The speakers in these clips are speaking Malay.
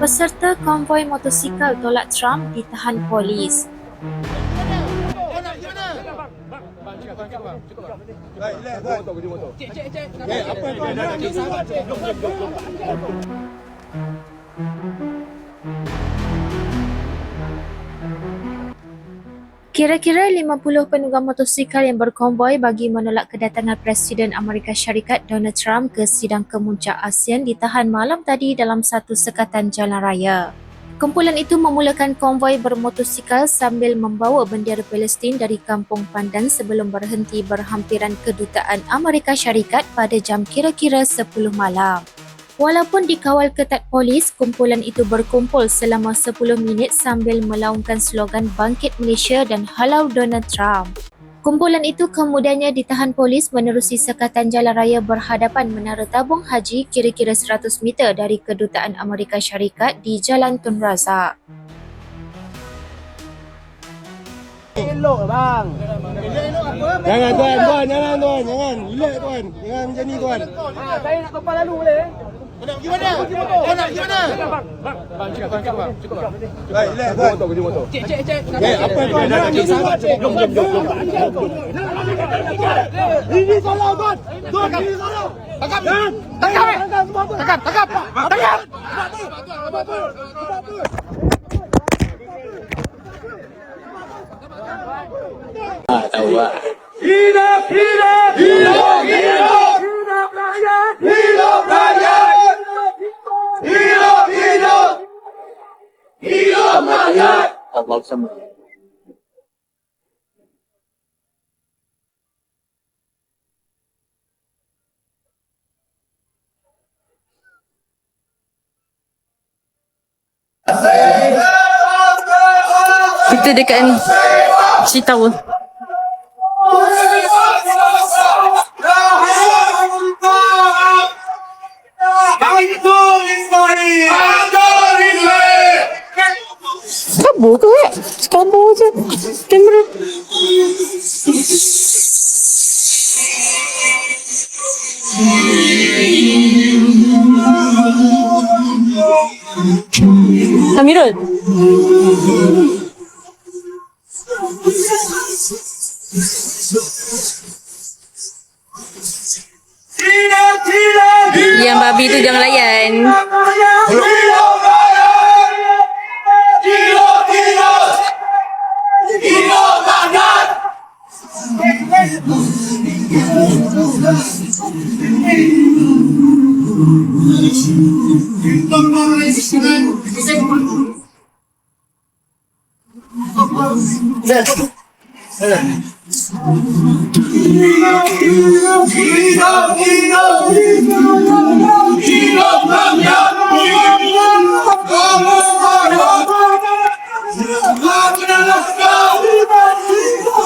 Peserta konvoi motosikal tolak Trump ditahan polis. Kira-kira 50 penunggang motosikal yang berkonvoi bagi menolak kedatangan Presiden Amerika Syarikat Donald Trump ke sidang kemuncak ASEAN ditahan malam tadi dalam satu sekatan jalan raya. Kumpulan itu memulakan konvoi bermotosikal sambil membawa bendera Palestin dari Kampung Pandan sebelum berhenti berhampiran kedutaan Amerika Syarikat pada jam kira-kira 10 malam. Walaupun dikawal ketat polis, kumpulan itu berkumpul selama 10 minit sambil melaungkan slogan Bangkit Malaysia dan Halau Donald Trump. Kumpulan itu kemudiannya ditahan polis menerusi sekatan jalan raya berhadapan Menara Tabung Haji kira-kira 100 meter dari Kedutaan Amerika Syarikat di Jalan Tun Razak. Elok bang. Jangan tuan, tuan, jangan tuan, jangan. Relax tuan. Jangan macam ni tuan. Ha, saya nak tumpah lalu boleh? Nak pergi mana? Kau nak pergi mana? Baik, relax tuan. Cek cek cek. Eh, apa tuan? Jangan cik sahabat cik. Jom, jom, jom, jom. Ini salah tuan. Tuan, ini salah. Tangkap! Tangkap, tangkap semua tuan. Tangkap! Tangkap! Tangkap! Hidup, hidup, hidup, hidup. Hidup rakyat. Hidup rakyat. Rakyat. Allah sama. Kita dekat ni. Sea Tower. Amirul. Tidak, tidak, Yang babi tu jangan layan. Hidup rakyat. Hidup, hidup. Hidup rakyat. Evet. Evet.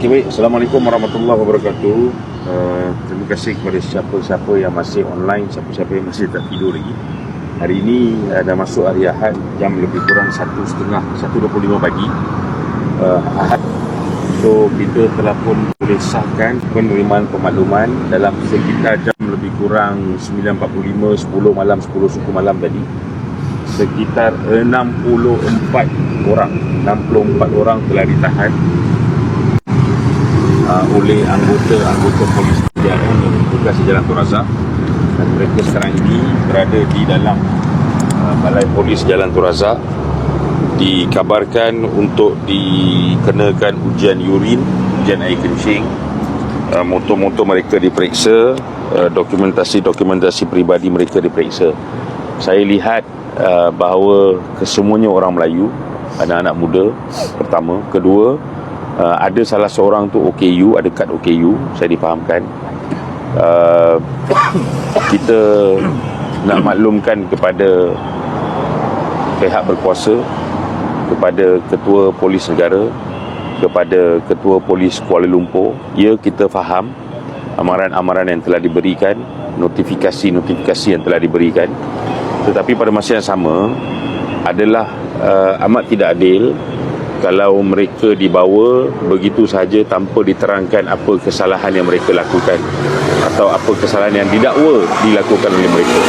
Okay, baik. Assalamualaikum warahmatullahi wabarakatuh. Uh, terima kasih kepada siapa-siapa yang masih online, siapa-siapa yang masih tak tidur lagi. Hari ini ada masuk hari Ahad jam lebih kurang satu setengah, 1.25 pagi. Uh, Ahad. So, kita telah pun boleh sahkan penerimaan pemakluman dalam sekitar jam lebih kurang 9.45, 10 malam, 10 suku malam tadi. Sekitar 64 orang, 64 orang telah ditahan uh, oleh anggota-anggota polis negara yang bertugas di Jalan Tun Razak dan mereka sekarang ini berada di dalam uh, balai polis Jalan Tun Razak dikabarkan untuk dikenakan ujian urin, ujian air kencing. Uh, motor-motor mereka diperiksa uh, dokumentasi-dokumentasi peribadi mereka diperiksa. Saya lihat uh, bahawa kesemuanya orang Melayu anak-anak muda pertama. Kedua uh, ada salah seorang tu OKU ada kad OKU saya difahamkan. Uh, kita nak maklumkan kepada pihak berkuasa kepada ketua polis negara kepada ketua polis Kuala Lumpur. Ya kita faham amaran-amaran yang telah diberikan notifikasi-notifikasi yang telah diberikan. Tetapi pada masa yang sama adalah uh, amat tidak adil kalau mereka dibawa begitu sahaja tanpa diterangkan apa kesalahan yang mereka lakukan atau apa kesalahan yang didakwa dilakukan oleh mereka.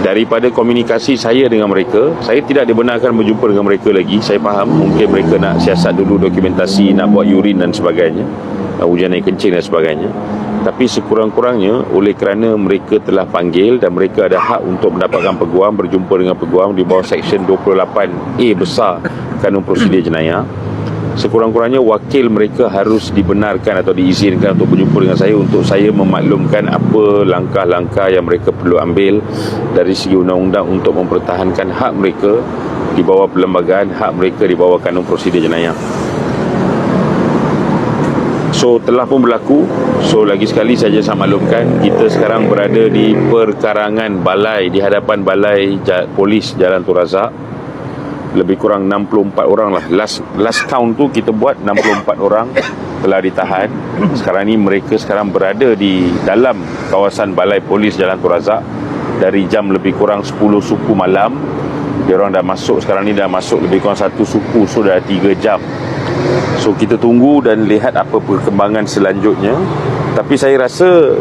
Daripada komunikasi saya dengan mereka saya tidak dibenarkan berjumpa dengan mereka lagi. Saya faham mungkin mereka nak siasat dulu dokumentasi nak buat urin dan sebagainya ujian air kencing dan sebagainya. Tapi sekurang-kurangnya oleh kerana mereka telah panggil dan mereka ada hak untuk mendapatkan peguam berjumpa dengan peguam di bawah seksyen 28A besar kanun prosedur jenayah. Sekurang-kurangnya wakil mereka harus dibenarkan atau diizinkan untuk berjumpa dengan saya untuk saya memaklumkan apa langkah-langkah yang mereka perlu ambil dari segi undang-undang untuk mempertahankan hak mereka di bawah perlembagaan hak mereka di bawah kanun prosedur jenayah. So telah pun berlaku. So lagi sekali saja saya maklumkan Kita sekarang berada di perkarangan balai Di hadapan balai polis Jalan Tun Razak Lebih kurang 64 orang lah. Last last count tu kita buat 64 orang telah ditahan. Sekarang ni mereka sekarang berada di dalam kawasan balai polis Jalan Tun Razak Dari jam lebih kurang 10 suku malam Dia orang dah masuk sekarang ni dah masuk lebih kurang satu suku So dah 3 jam. So kita tunggu dan lihat apa perkembangan selanjutnya. Tapi saya rasa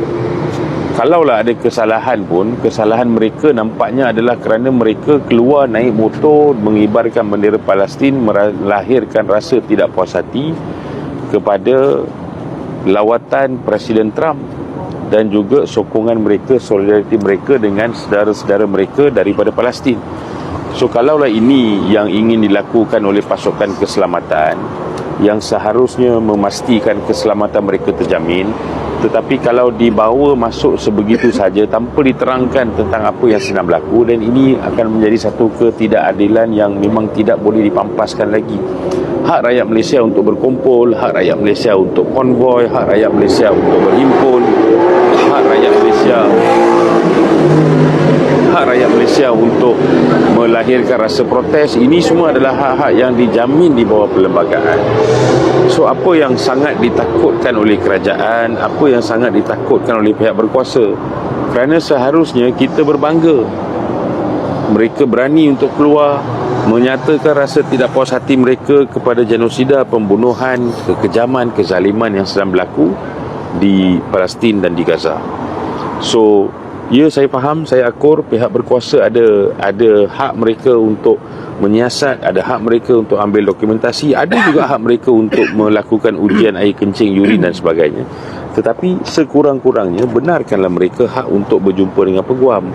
Kalaulah ada kesalahan pun Kesalahan mereka nampaknya adalah kerana mereka keluar naik motor Mengibarkan bendera Palestin Melahirkan rasa tidak puas hati Kepada lawatan Presiden Trump Dan juga sokongan mereka, solidariti mereka Dengan saudara-saudara mereka daripada Palestin. So kalaulah ini yang ingin dilakukan oleh pasukan keselamatan yang seharusnya memastikan keselamatan mereka terjamin tetapi kalau dibawa masuk sebegitu saja tanpa diterangkan tentang apa yang sedang berlaku dan ini akan menjadi satu ketidakadilan yang memang tidak boleh dipampaskan lagi. Hak rakyat Malaysia untuk berkumpul hak rakyat Malaysia untuk konvoi hak rakyat Malaysia untuk berhimpun hak rakyat Malaysia hak rakyat Malaysia untuk melahirkan rasa protes ini semua adalah hak-hak yang dijamin di bawah perlembagaan. So apa yang sangat ditakutkan oleh kerajaan apa yang sangat ditakutkan oleh pihak berkuasa? Kerana seharusnya kita berbangga. Mereka berani untuk keluar menyatakan rasa tidak puas hati mereka kepada genosida, pembunuhan, kekejaman, kezaliman yang sedang berlaku di Palestin dan di Gaza. So, ya saya faham, saya akur pihak berkuasa ada ada hak mereka untuk menyiasat, ada hak mereka untuk ambil dokumentasi, ada juga hak mereka untuk melakukan ujian air kencing, urin dan sebagainya. Tetapi sekurang-kurangnya benarkanlah mereka hak untuk berjumpa dengan peguam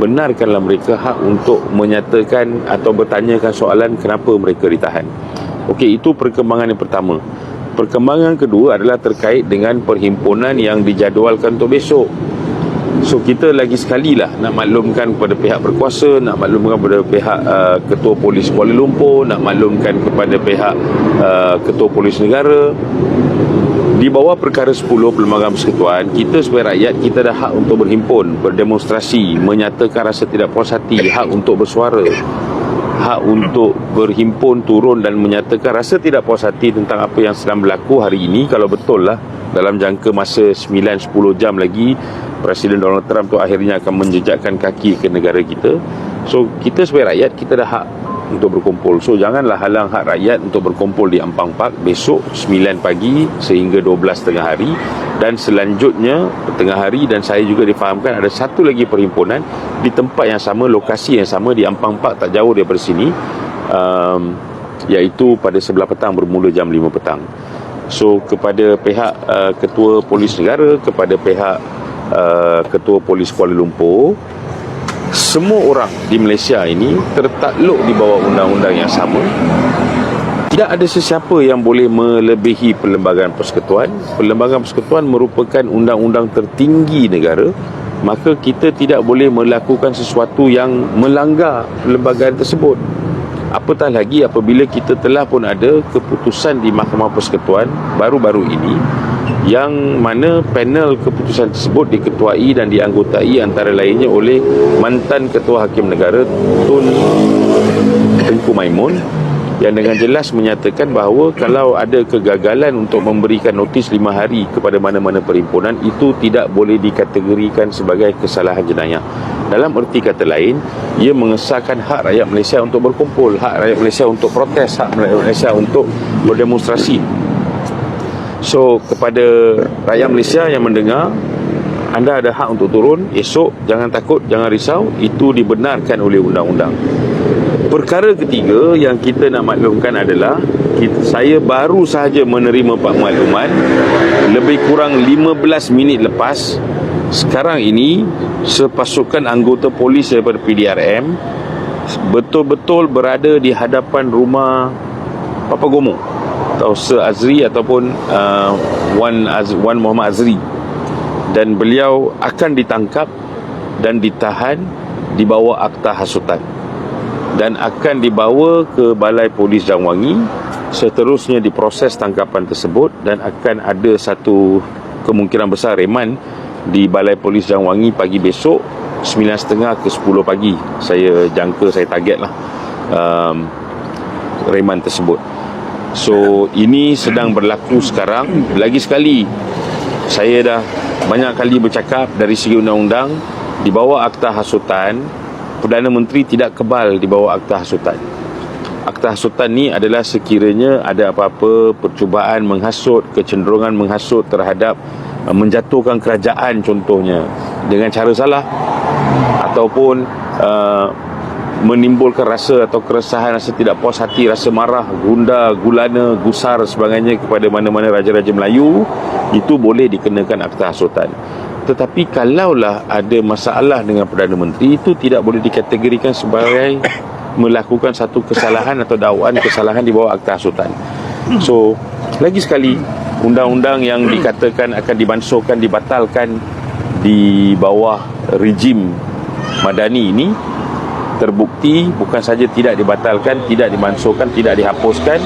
benarkanlah mereka hak untuk menyatakan atau bertanyakan soalan kenapa mereka ditahan. Okey, itu perkembangan yang pertama. Perkembangan kedua adalah terkait dengan perhimpunan yang dijadualkan untuk besok. So kita lagi sekali lah nak maklumkan kepada pihak berkuasa, nak maklumkan kepada pihak uh, Ketua Polis Kuala Lumpur, nak maklumkan kepada pihak uh, Ketua Polis Negara. Di bawah perkara 10 Perlembagaan Persekutuan, kita sebagai rakyat kita ada hak untuk berhimpun, berdemonstrasi, menyatakan rasa tidak puas hati, hak untuk bersuara, hak untuk berhimpun, turun dan menyatakan rasa tidak puas hati tentang apa yang sedang berlaku hari ini. Kalau betul lah dalam jangka masa 9-10 jam lagi Presiden Donald Trump tu akhirnya akan menjejakkan kaki ke negara kita. So kita sebagai rakyat kita ada hak untuk berkumpul. So janganlah halang hak rakyat untuk berkumpul di Ampang Park besok 9 pagi sehingga 12 tengah hari dan selanjutnya tengah hari dan saya juga difahamkan ada satu lagi perhimpunan di tempat yang sama, lokasi yang sama di Ampang Park tak jauh daripada sini um, iaitu pada sebelah petang bermula jam 5 petang. So kepada pihak uh, Ketua Polis Negara, kepada pihak uh, Ketua Polis Kuala Lumpur semua orang di Malaysia ini tertakluk di bawah undang-undang yang sama. Tidak ada sesiapa yang boleh melebihi Perlembagaan Persekutuan. Perlembagaan Persekutuan merupakan undang-undang tertinggi negara. Maka kita tidak boleh melakukan sesuatu yang melanggar perlembagaan tersebut. Apatah lagi apabila kita telah pun ada keputusan di Mahkamah Persekutuan baru-baru ini yang mana panel keputusan tersebut diketuai dan dianggotai antara lainnya oleh mantan Ketua Hakim Negara Tun Tengku Maimun yang dengan jelas menyatakan bahawa kalau ada kegagalan untuk memberikan notis lima hari kepada mana-mana perhimpunan itu tidak boleh dikategorikan sebagai kesalahan jenayah. Dalam erti kata lain, ia mengesahkan hak rakyat Malaysia untuk berkumpul, hak rakyat Malaysia untuk protes, hak rakyat Malaysia untuk berdemonstrasi. So kepada rakyat Malaysia yang mendengar anda ada hak untuk turun esok. Jangan takut jangan risau. Itu dibenarkan oleh undang-undang. Perkara ketiga yang kita nak maklumkan adalah kita, saya baru sahaja menerima pak makluman lebih kurang 15 minit lepas. Sekarang ini sepasukan anggota polis daripada PDRM betul-betul berada di hadapan rumah Papa Gomo atau Sir Azri ataupun uh, Wan, Az, Wan Muhammad Azri. Dan beliau akan ditangkap dan ditahan di bawah akta hasutan. Dan akan dibawa ke Balai Polis Jangwangi seterusnya diproses tangkapan tersebut dan akan ada satu kemungkinan besar reman di Balai Polis Jangwangi pagi besok 9.30 ke 10 pagi. Saya jangka saya target lah um, reman tersebut so ini sedang berlaku sekarang. Lagi sekali saya dah banyak kali bercakap dari segi undang-undang di bawah akta hasutan Perdana Menteri tidak kebal di bawah akta hasutan. Akta hasutan ni adalah sekiranya ada apa-apa percubaan menghasut kecenderungan menghasut terhadap uh, menjatuhkan kerajaan contohnya. Dengan cara salah ataupun uh, menimbulkan rasa atau keresahan rasa tidak puas hati rasa marah gunda gulana gusar sebagainya kepada mana-mana raja-raja Melayu itu boleh dikenakan akta hasutan tetapi kalaulah ada masalah dengan Perdana Menteri itu tidak boleh dikategorikan sebagai melakukan satu kesalahan atau dakwaan kesalahan di bawah akta hasutan so lagi sekali undang-undang yang dikatakan akan dibansuhkan dibatalkan di bawah rejim madani ini terbukti bukan saja tidak dibatalkan, tidak dimansuhkan, tidak dihapuskan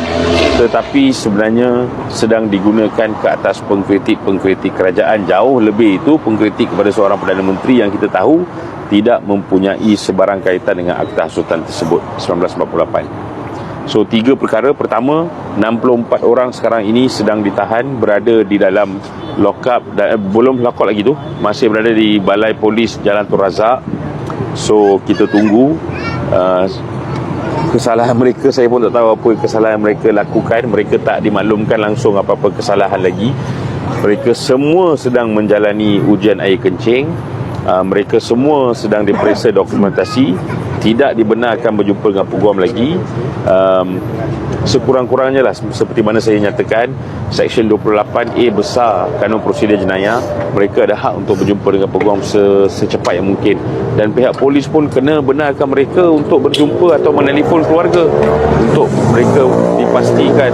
tetapi sebenarnya sedang digunakan ke atas pengkritik-pengkritik kerajaan. Jauh lebih itu pengkritik kepada seorang Perdana Menteri yang kita tahu tidak mempunyai sebarang kaitan dengan akta hasutan tersebut 1948 so tiga perkara. Pertama 64 orang sekarang ini sedang ditahan berada di dalam lock up dan, eh, belum lock up lagi tu. Masih berada di balai polis Jalan Tun Razak So kita tunggu uh, Kesalahan mereka. Saya pun tak tahu apa kesalahan mereka lakukan. Mereka tak dimaklumkan langsung Apa-apa kesalahan lagi. Mereka semua sedang menjalani Ujian air kencing. Uh, Mereka semua sedang diperiksa dokumentasi Tidak dibenarkan berjumpa dengan peguam lagi um, Sekurang-kurangnya lah Seperti mana saya nyatakan Seksyen 28A besar Kanun prosedur jenayah Mereka ada hak untuk berjumpa dengan peguam se- Secepat yang mungkin. Dan pihak polis pun kena benarkan mereka Untuk berjumpa atau menelpon keluarga Untuk mereka dipastikan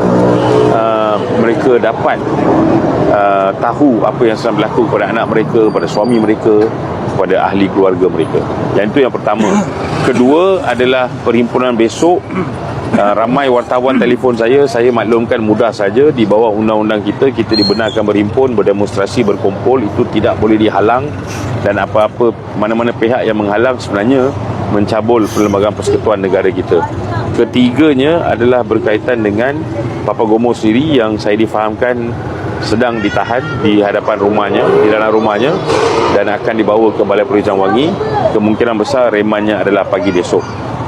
uh, Mereka dapat uh, Tahu apa yang sedang berlaku kepada anak mereka Kepada suami mereka Kepada ahli keluarga mereka. Yang itu yang pertama. Kedua adalah perhimpunan besok Uh, ramai wartawan telefon saya. Saya maklumkan mudah saja di bawah undang-undang kita kita dibenarkan berhimpun berdemonstrasi berkumpul. Itu tidak boleh dihalang. Dan apa-apa mana-mana pihak yang menghalang sebenarnya mencabul perlembagaan persekutuan negara kita. Ketiganya adalah berkaitan dengan Papa Gomo sendiri yang saya difahamkan sedang ditahan di hadapan rumahnya di dalam rumahnya dan akan dibawa ke Balai Polis Jangwangi kemungkinan besar remannya adalah pagi besok.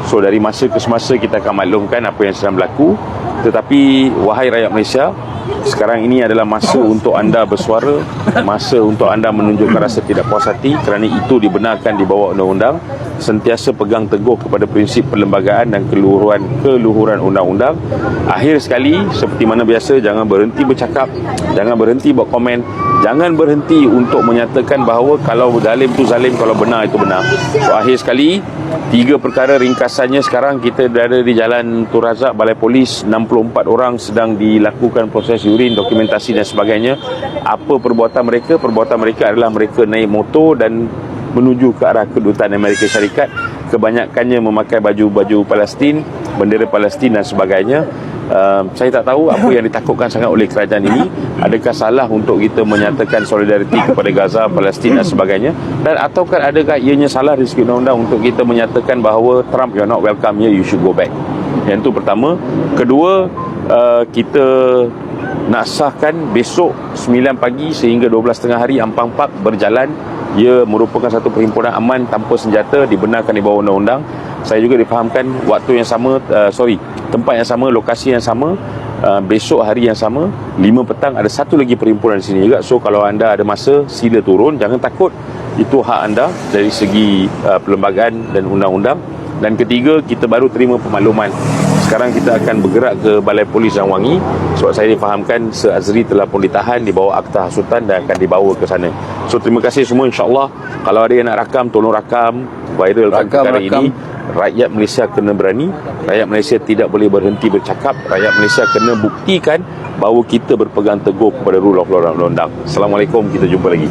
So dari masa ke semasa kita akan maklumkan apa yang sedang berlaku. Tetapi wahai rakyat Malaysia Sekarang ini adalah masa untuk anda bersuara Masa untuk anda menunjukkan rasa tidak puas hati. Kerana itu dibenarkan di bawah undang-undang Sentiasa pegang teguh kepada prinsip perlembagaan dan keluhuran keluhuran undang-undang. Akhir sekali seperti mana biasa Jangan berhenti bercakap Jangan berhenti buat komen Jangan berhenti untuk menyatakan bahawa Kalau zalim tu zalim Kalau benar itu benar. So akhir sekali Tiga perkara ringkasannya sekarang kita berada di Jalan Tun Razak Balai Polis 64 orang sedang dilakukan proses urin dokumentasi dan sebagainya. Apa perbuatan mereka? Perbuatan mereka adalah mereka naik motor dan menuju ke arah kedutaan Amerika Syarikat. Kebanyakannya memakai baju-baju Palestin bendera Palestin dan sebagainya. Uh, saya tak tahu apa yang ditakutkan sangat oleh kerajaan ini. Adakah salah untuk kita menyatakan solidariti kepada Gaza, Palestin dan sebagainya? Dan ataukah adakah ianya salah dari segi undang-undang untuk kita menyatakan bahawa Trump you're not welcome here you should go back. Yang itu pertama. Kedua uh, kita nak sahkan besok 9 pagi sehingga 12.30 hari Ampang Park berjalan ia merupakan satu perhimpunan aman tanpa senjata dibenarkan di bawah undang-undang. Saya juga difahamkan waktu yang sama uh, sorry tempat yang sama lokasi yang sama uh, besok hari yang sama 5 petang ada satu lagi perhimpunan di sini juga. So kalau anda ada masa sila turun. Jangan takut. Itu hak anda dari segi uh, perlembagaan dan undang-undang dan ketiga kita baru terima pemakluman sekarang kita akan bergerak ke Balai Polis Jangwangi sebab saya difahamkan Se Azri telah pun ditahan di bawah akta hasutan dan akan dibawa ke sana. So terima kasih semua insyaAllah. Kalau ada yang nak rakam tolong rakam viralkan Rakam, perkara rakam. ini rakyat Malaysia kena berani. Rakyat Malaysia tidak boleh berhenti bercakap. Rakyat Malaysia kena buktikan bahawa kita berpegang teguh kepada rule of law dan undang-undang. Assalamualaikum kita jumpa lagi